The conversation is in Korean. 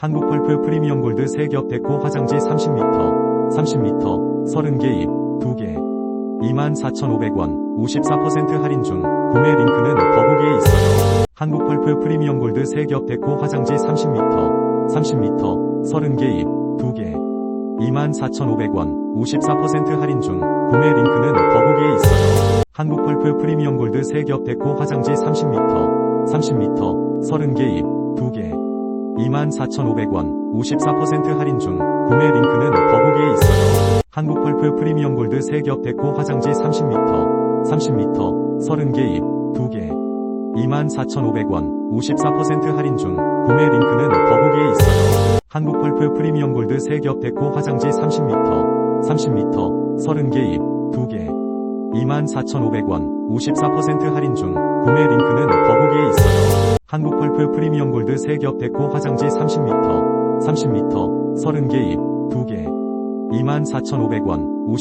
한국 펄프 프리미엄 골드 3겹 데코 화장지 30m, 30m, 30개 입, 2개. 24,500원, 54% 할인 중. 구매 링크는 더보기에 있어요. 한국 펄프 프리미엄 골드 3겹 데코 화장지 30m, 30m, 30개 입, 2개. 24,500원, 54% 할인 중. 구매 링크는 더보기에 있어요. 한국 펄프 프리미엄 골드 3겹 데코 화장지 30m, 30m, 30개 입, 2개. 24,500원, 54% 할인 중. 구매 링크는 더보기에 있어요. 한국 펄프 프리미엄 골드 3겹 데코 화장지 30m, 30m, 30개 입, 2개. 24,500원, 54% 할인 중. 구매 링크는 더보기에 있어요. 한국 펄프 프리미엄 골드 3겹 데코 화장지 30m, 30m, 30개 입, 2개. 24,500원, 54% 할인 중. 구매 링크는. 한국 펄프 프리미엄 골드 3겹 데코 화장지 30m, 30m, 30개 입, 2개. 24,500원, 50